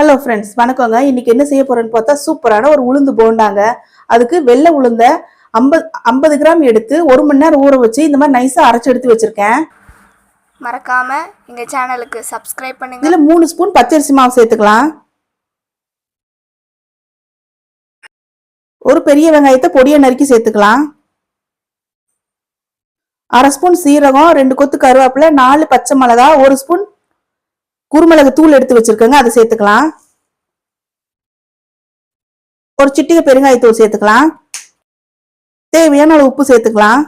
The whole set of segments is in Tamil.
ஹலோ ஃப்ரெண்ட்ஸ் வணக்கங்க. இன்னைக்கு என்ன செய்ய போறேன்னு பார்த்தா சூப்பரான ஒரு உளுந்து போண்டாங்க. அதுக்கு வெள்ளை உளுந்த ஐம்பது ஐம்பது கிராம் எடுத்து ஒரு மணி நேரம் ஊற வச்சு இந்த மாதிரி நைஸா அரைச்சு எடுத்து வச்சிருக்கேன். மறக்காம எங்க சேனலுக்கு சப்ஸ்கிரைப் பண்ணுங்க. இதுல மூணு ஸ்பூன் பச்சரிசி மாவு சேர்த்துக்கலாம். ஒரு பெரிய வெங்காயத்தை பொடியை நறுக்கி சேர்த்துக்கலாம். அரை ஸ்பூன் சீரகம் ரெண்டு கொத்து கருவேப்பிலை நாலு பச்சை மிளகா ஒரு ஸ்பூன் குருமிளகு தூள் எடுத்து வச்சிருக்கேங்க அதை சேர்த்துக்கலாம். ஒரு சிட்டிகை பெருங்காயத்தூள் சேர்த்துக்கலாம். தேவையான அளவு உப்பு சேர்த்துக்கலாம்.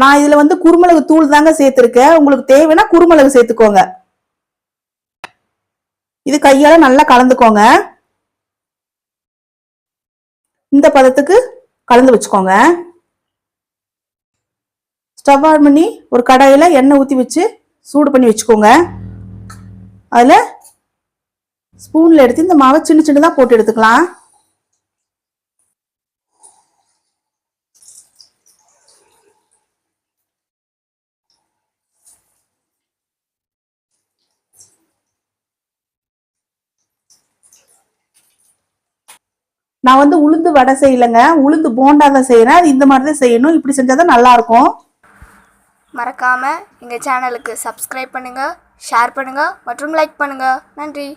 நான் இதுல வந்து குருமிளகு தூள் தாங்க சேர்த்திருக்கேன். உங்களுக்கு தேவைன்னா குருமிளகு சேர்த்துக்கோங்க. இது கையால நல்லா கலந்துக்கோங்க. இந்த பதத்துக்கு கலந்து வச்சுக்கோங்க. ஸ்டவ் ஆன் பண்ணி ஒரு கடாயில எண்ணெய் ஊற்றி வச்சு சூடு பண்ணி வச்சுக்கோங்க. அதில் ஸ்பூனில் எடுத்து இந்த மாவை சின்ன சின்னதாக போட்டு எடுத்துக்கலாம். நான் வந்து உளுந்து வடை செய்யலைங்க. உளுந்து போண்டா தான் செய்யறேன் அது இந்த மாதிரி தான் செய்யணும். இப்படி செஞ்சாதான் நல்லா இருக்கும். மறக்காமல் எங்கள் சேனலுக்கு சப்ஸ்கிரைப் பண்ணுங்கள் ஷேர் பண்ணுங்கள் மற்றும் லைக் பண்ணுங்கள் நன்றி.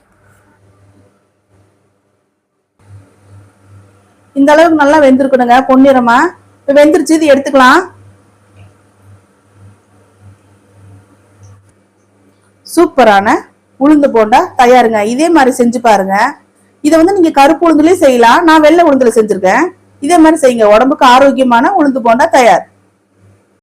இந்த அளவுக்கு நல்லா வெந்திருக்கணுங்க பொன்னிறமா. இப்போ வெந்துருச்சு இது எடுத்துக்கலாம். சூப்பரான உளுந்து போண்டா தயாருங்க. இதே மாதிரி செஞ்சு பாருங்க. இதை வந்து நீங்க கருப்பு உளுந்துலயும் செய்யலாம். நான் வெள்ளை உளுந்துல செஞ்சிருக்கேன். இதே மாதிரி செய்யுங்க. உடம்புக்கு ஆரோக்கியமான உளுந்து போண்டா தயார்.